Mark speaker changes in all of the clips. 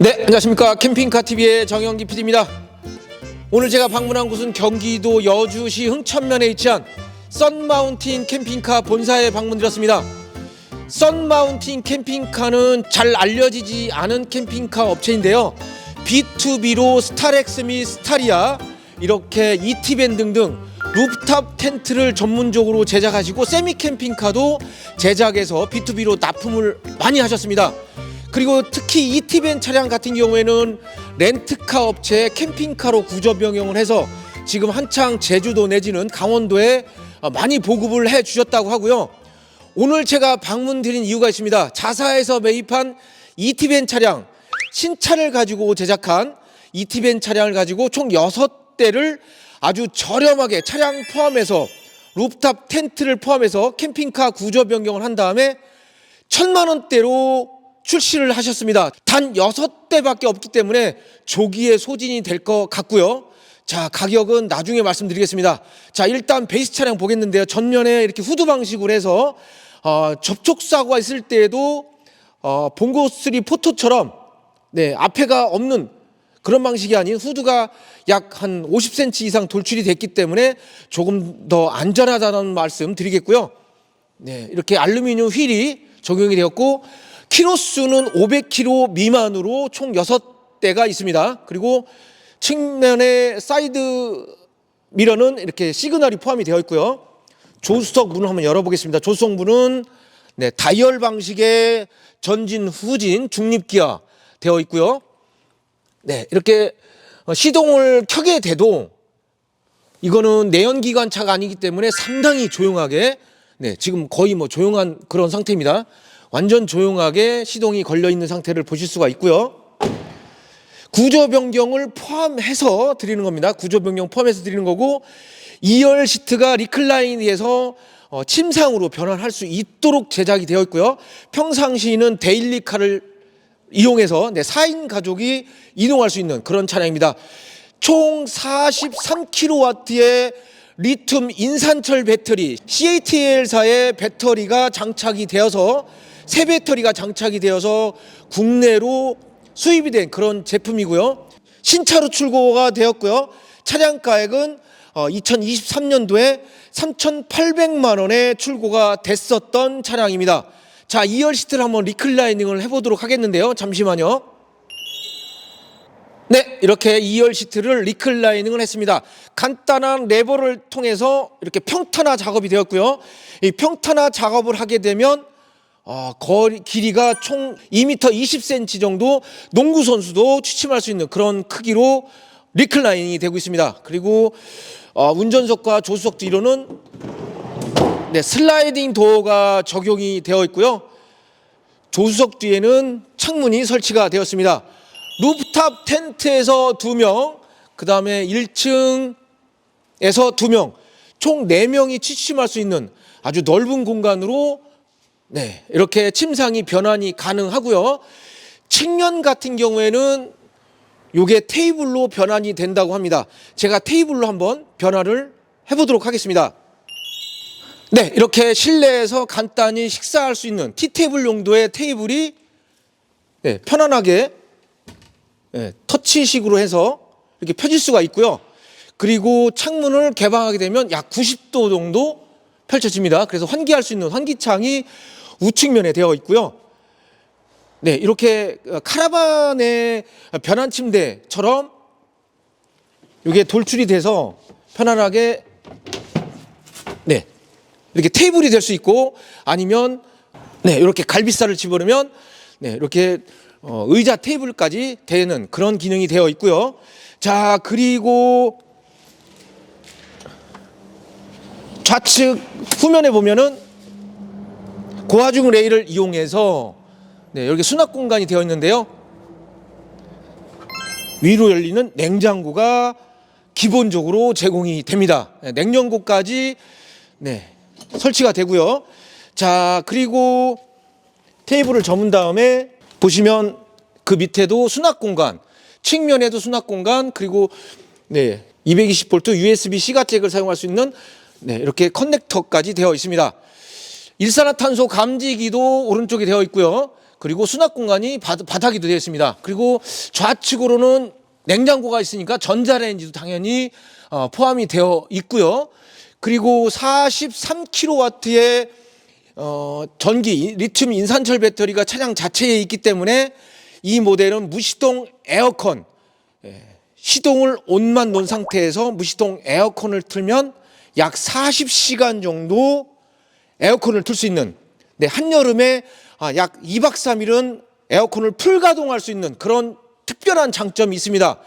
Speaker 1: 네, 안녕하십니까. 캠핑카 TV의 정영기 PD입니다. 오늘 제가 방문한 곳은 경기도 여주시 흥천면에 위치한 썬마운틴 캠핑카 본사에 방문드렸습니다. 썬마운틴 캠핑카는 잘 알려지지 않은 캠핑카 업체인데요. B2B로 스타렉스 및 스타리아 이렇게 이티벤 등등 루프탑 텐트를 전문적으로 제작하시고 세미 캠핑카도 제작해서 B2B로 납품을 많이 하셨습니다. 그리고 특히 이티벤 차량 같은 경우에는 렌트카 업체의 캠핑카로 구조 변경을 해서 지금 한창 제주도 내지는 강원도에 많이 보급을 해 주셨다고 하고요. 오늘 제가 방문 드린 이유가 있습니다. 자사에서 매입한 이티벤 차량 신차를 가지고 제작한 이티벤 차량을 가지고 총 6대를 아주 저렴하게 차량 포함해서 루프탑 텐트를 포함해서 캠핑카 구조 변경을 한 다음에 천만 원대로 출시를 하셨습니다. 단 여섯 대밖에 없기 때문에 조기에 소진이 될 것 같고요. 자, 가격은 나중에 말씀드리겠습니다. 자, 일단 베이스 차량 보겠는데요. 전면에 이렇게 후드 방식으로 해서 어, 접촉 사고가 있을 때에도 어, 봉고 3 포토처럼 네, 앞에가 없는 그런 방식이 아닌 후드가 약 한 50cm 이상 돌출이 됐기 때문에 조금 더 안전하다는 말씀 드리겠고요. 네, 이렇게 알루미늄 휠이 적용이 되었고 키로 수는 500km 미만으로 총 6대가 있습니다. 그리고 측면에 사이드 미러는 이렇게 시그널이 포함이 되어 있고요. 조수석 문을 한번 열어보겠습니다. 조수석 문은 네, 다이얼 방식의 전진 후진 중립기어 되어 있고요. 네, 이렇게 어, 시동을 켜게 돼도 이거는 내연기관 차가 아니기 때문에 상당히 조용하게 네, 지금 거의 뭐 조용한 그런 상태입니다. 완전 조용하게 시동이 걸려 있는 상태를 보실 수가 있고요. 구조 변경을 포함해서 드리는 겁니다. 구조 변경 포함해서 드리는 거고 2열 시트가 리클라인에서 어, 침상으로 변환할 수 있도록 제작이 되어 있고요. 평상시는 데일리카를 이용해서 네, 4인 가족이 이동할 수 있는 그런 차량입니다. 총 43kW의 리튬 인산철 배터리 CATL사의 배터리가 장착이 되어서 새 배터리가 장착이 되어서 국내로 수입이 된 그런 제품이고요. 신차로 출고가 되었고요. 차량 가액은 2023년도에 3,800만 원에 출고가 됐었던 차량입니다. 자, 2열 시트를 한번 리클라이닝을 해보도록 하겠는데요. 잠시만요. 네, 이렇게 2열 시트를 리클라이닝을 했습니다. 간단한 레버를 통해서 이렇게 평탄화 작업이 되었고요. 이 평탄화 작업을 하게 되면 어, 거리 길이가 총 2m 20cm 정도 농구 선수도 취침할 수 있는 그런 크기로 리클라이닝이 되고 있습니다. 그리고 어, 운전석과 조수석 뒤로는 네, 슬라이딩 도어가 적용이 되어 있고요. 조수석 뒤에는 창문이 설치가 되었습니다. 루프탑 텐트에서 두 명, 그 다음에 1층에서 두 명, 총 네명이 취침할 수 있는 아주 넓은 공간으로 네, 이렇게 침상이 변환이 가능하고요. 측면 같은 경우에는 요게 테이블로 변환이 된다고 합니다. 제가 테이블로 한번 변화를 해보도록 하겠습니다. 네, 이렇게 실내에서 간단히 식사할 수 있는 티테이블 용도의 테이블이 네, 편안하게 네, 터치식으로 해서 이렇게 펴질 수가 있고요. 그리고 창문을 개방하게 되면 약 90도 정도 펼쳐집니다. 그래서 환기할 수 있는 환기창이 우측면에 되어 있고요. 네, 이렇게 카라반의 변환 침대처럼 이게 돌출이 돼서 편안하게 네, 이렇게 테이블이 될 수 있고 아니면 네, 이렇게 갈비살을 집어넣으면 네, 이렇게 어, 의자 테이블까지 되는 그런 기능이 되어 있고요. 자, 그리고 좌측 후면에 보면은 고화중 레일을 이용해서 네, 여기 수납 공간이 되어 있는데요. 위로 열리는 냉장고가 기본적으로 제공이 됩니다. 네, 냉장고까지 네, 설치가 되고요. 자, 그리고 테이블을 접은 다음에 보시면 그 밑에도 수납 공간, 측면에도 수납 공간, 그리고 네, 220V USB-C가 잭을 사용할 수 있는 네, 이렇게 커넥터까지 되어 있습니다. 일산화탄소 감지기도 오른쪽에 되어 있고요. 그리고 수납 공간이 바, 바닥이 되어 있습니다. 그리고 좌측으로는 냉장고가 있으니까 전자레인지도 당연히 어, 포함이 되어 있고요. 그리고 43kW의 어, 전기 리튬 인산철 배터리가 차량 자체에 있기 때문에 이 모델은 무시동 에어컨 예, 시동을 온만 놓은 상태에서 무시동 에어컨을 틀면 약 40시간 정도 에어컨을 틀 수 있는 네, 한여름에 아, 약 2박 3일은 에어컨을 풀 가동할 수 있는 그런 특별한 장점이 있습니다.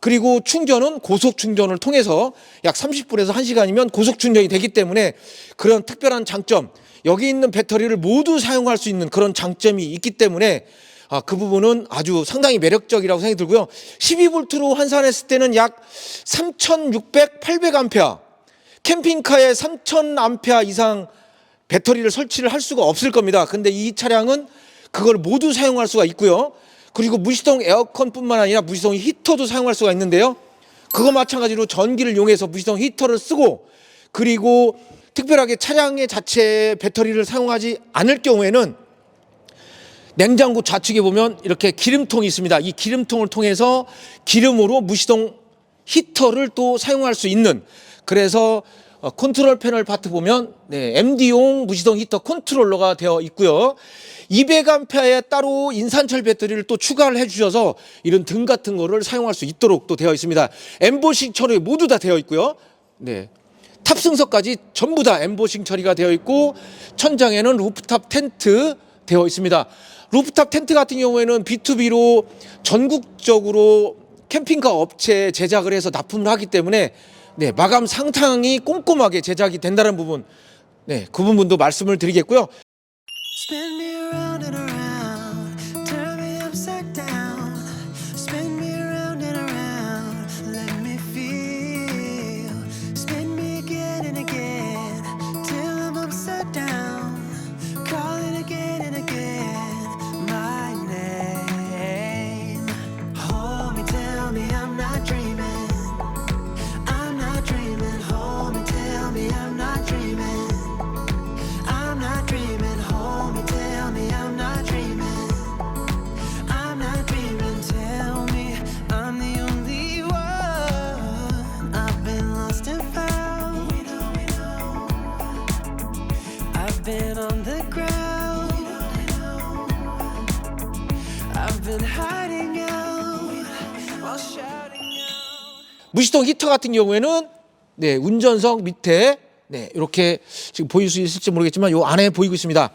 Speaker 1: 그리고 충전은 고속 충전을 통해서 약 30분에서 1시간이면 고속 충전이 되기 때문에 그런 특별한 장점, 여기 있는 배터리를 모두 사용할 수 있는 그런 장점이 있기 때문에 아, 그 부분은 아주 상당히 매력적이라고 생각이 들고요. 12볼트로 환산했을 때는 약 3,600, 800암페어, 캠핑카에 3,000암페어 이상 배터리를 설치를 할 수가 없을 겁니다. 근데 이 차량은 그걸 모두 사용할 수가 있고요. 그리고 무시동 에어컨뿐만 아니라 무시동 히터도 사용할 수가 있는데요. 그거 마찬가지로 전기를 이용해서 무시동 히터를 쓰고 그리고 특별하게 차량의 자체 배터리를 사용하지 않을 경우에는 냉장고 좌측에 보면 이렇게 기름통이 있습니다. 이 기름통을 통해서 기름으로 무시동 히터를 또 사용할 수 있는 그래서 어, 컨트롤 패널 파트 보면 네, MD용 무시동 히터 컨트롤러가 되어 있고요. 200암페어에 따로 인산철 배터리를 또 추가를 해주셔서 이런 등 같은 거를 사용할 수 있도록 또 되어 있습니다. 엠보싱 처리 모두 다 되어 있고요. 네. 탑승석까지 전부 다 엠보싱 처리가 되어 있고 천장에는 루프탑 텐트 되어 있습니다. 루프탑 텐트 같은 경우에는 B2B로 전국적으로 캠핑카 업체 제작을 해서 납품을 하기 때문에 네, 마감 상당히 꼼꼼하게 제작이 된다는 부분, 네, 그 부분도 말씀을 드리겠고요. 무시동 히터 같은 경우에는 네, 운전석 밑에 네, 이렇게 지금 보일 수 있을지 모르겠지만 요 안에 보이고 있습니다.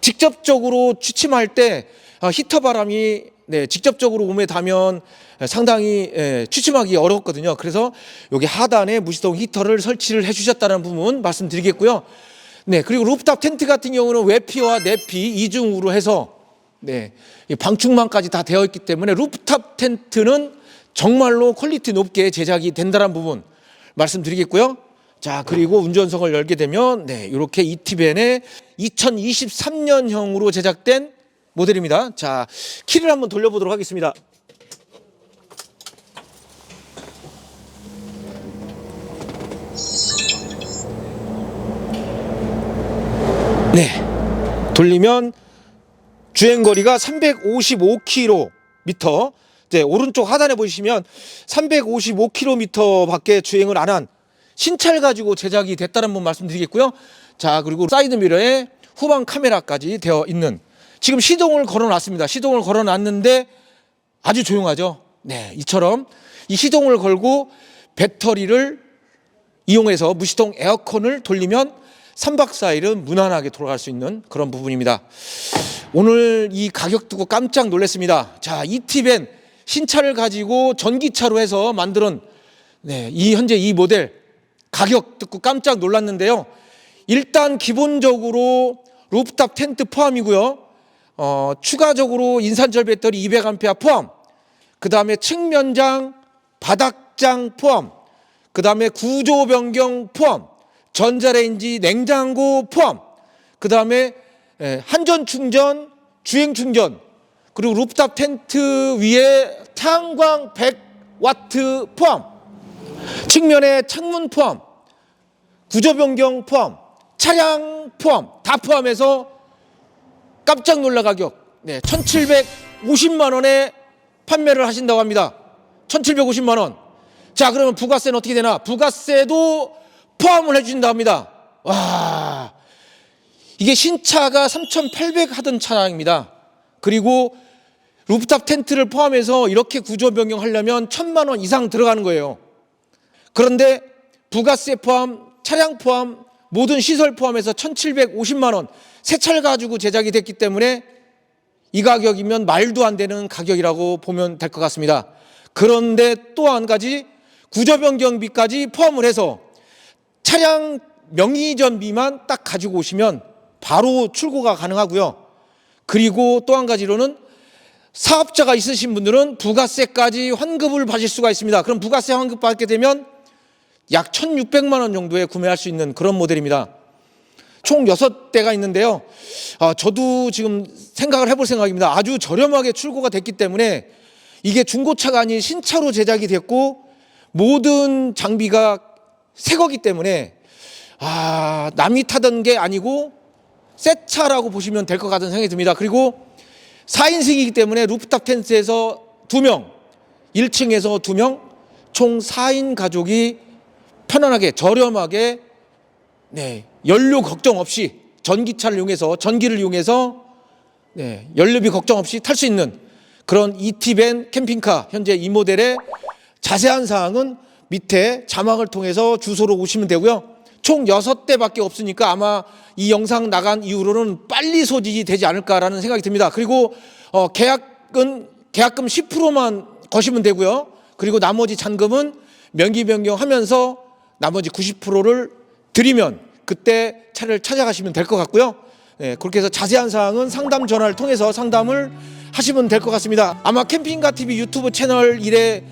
Speaker 1: 직접적으로 취침할 때 아, 히터 바람이 네, 직접적으로 몸에 닿으면 상당히 예, 취침하기 어렵거든요. 그래서 여기 하단에 무시동 히터를 설치를 해주셨다는 부분 말씀드리겠고요. 네, 그리고 루프탑 텐트 같은 경우는 외피와 내피 이중으로 해서 네, 이 방충망까지 다 되어 있기 때문에 루프탑 텐트는 정말로 퀄리티 높게 제작이 된다는 부분 말씀드리겠고요. 자, 그리고 운전석을 열게 되면 네, 이렇게 이티벤의 2023년형으로 제작된 모델입니다. 자, 키를 한번 돌려보도록 하겠습니다. 네. 돌리면 주행 거리가 355km. 이제 오른쪽 하단에 보시면 355km밖에 주행을 안 한 신차를 가지고 제작이 됐다는 분 말씀드리겠고요. 자, 그리고 사이드 미러에 후방 카메라까지 되어 있는 지금 시동을 걸어 놨습니다. 시동을 걸어 놨는데 아주 조용하죠. 네, 이처럼 이 시동을 걸고 배터리를 이용해서 무시동 에어컨을 돌리면 3박 4일은 무난하게 돌아갈 수 있는 그런 부분입니다. 오늘 이 가격 듣고 깜짝 놀랐습니다. 자, 이티벤 신차를 가지고 전기차로 해서 만드는 네, 이 현재 이 모델 가격 듣고 깜짝 놀랐는데요. 일단 기본적으로 루프탑 텐트 포함이고요. 어, 추가적으로 인산철 배터리 200A 포함. 그 다음에 측면장, 바닥장 포함. 그 다음에 구조 변경 포함. 전자레인지, 냉장고 포함. 그 다음에 한전 충전, 주행 충전. 그리고 루프탑 텐트 위에 태양광 100와트 포함. 측면에 창문 포함. 구조 변경 포함. 차량 포함. 다 포함해서 깜짝 놀랄 가격. 네, 1,750만 원에 판매를 하신다고 합니다. 1,750만 원. 자, 그러면 부가세는 어떻게 되나? 부가세도 포함을 해주신다 합니다. 와, 이게 신차가 3,800 하던 차량입니다. 그리고 루프탑 텐트를 포함해서 이렇게 구조 변경하려면 1,000만 원 이상 들어가는 거예요. 그런데 부가세 포함, 차량 포함, 모든 시설 포함해서 1,750만 원 새 차를 가지고 제작이 됐기 때문에 이 가격이면 말도 안 되는 가격이라고 보면 될 것 같습니다. 그런데 또 한 가지 구조 변경비까지 포함을 해서 차량 명의전 비만 딱 가지고 오시면 바로 출고가 가능하고요. 그리고 또 한 가지로는 사업자가 있으신 분들은 부가세까지 환급을 받을 수가 있습니다. 그럼 부가세 환급 받게 되면 약 1,600만 원 정도에 구매할 수 있는 그런 모델입니다. 총 6대가 있는데요. 아, 저도 지금 생각을 해볼 생각입니다. 아주 저렴하게 출고가 됐기 때문에 이게 중고차가 아닌 신차로 제작이 됐고 모든 장비가 새 거기 때문에 아, 남이 타던 게 아니고 새 차라고 보시면 될 것 같은 생각이 듭니다. 그리고 4인승이기 때문에 루프탑 텐트에서 2명, 1층에서 2명, 총 4인 가족이 편안하게 저렴하게 네, 연료 걱정 없이 전기차를 이용해서 전기를 이용해서 네, 연료비 걱정 없이 탈 수 있는 그런 이티벤 캠핑카 현재 이 모델의 자세한 사항은 밑에 자막을 통해서 주소로 오시면 되고요. 총 6대밖에 없으니까 아마 이 영상 나간 이후로는 빨리 소진이 되지 않을까라는 생각이 듭니다. 그리고 어, 계약은 계약금 10%만 거시면 되고요. 그리고 나머지 잔금은 명기 변경하면서 나머지 90%를 드리면 그때 차를 찾아가시면 될 것 같고요. 예, 그렇게 해서 자세한 사항은 상담 전화를 통해서 상담을 하시면 될 것 같습니다. 아마 캠핑가 TV 유튜브 채널 일에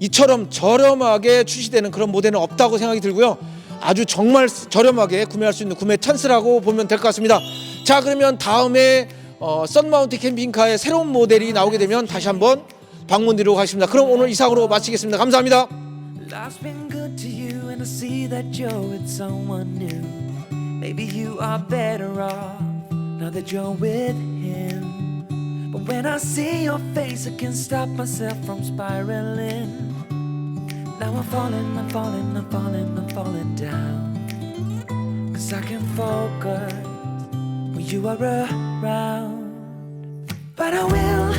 Speaker 1: 이처럼 저렴하게 출시되는 그런 모델은 없다고 생각이 들고요. 아주 정말 저렴하게 구매할 수 있는 구매 찬스라고 보면 될 것 같습니다. 자, 그러면 다음에 어, 썬마운트 캠핑카의 새로운 모델이 나오게 되면 다시 한번 방문 드리도록 하겠습니다. 그럼 오늘 이상으로 마치겠습니다. 감사합니다.
Speaker 2: Maybe you are better off now that you're with him. But when I see your face, I can't stop myself from spiraling. Now I'm falling, I'm falling, I'm falling, I'm falling down. Cause I can focus when you are around. But I will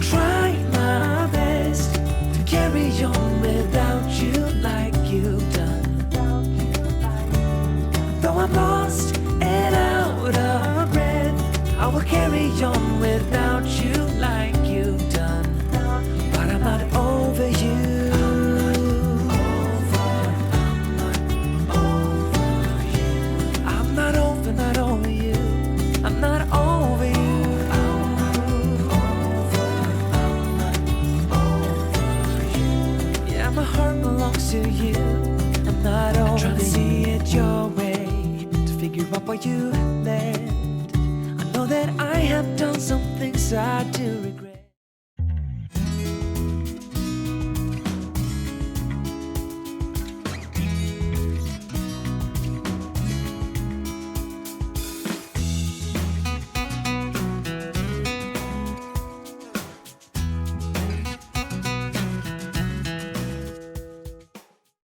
Speaker 2: try my best to carry on without you like you've done. Though I'm lost and out of breath, I will carry on out why you left. I know that I have done some things I do regret.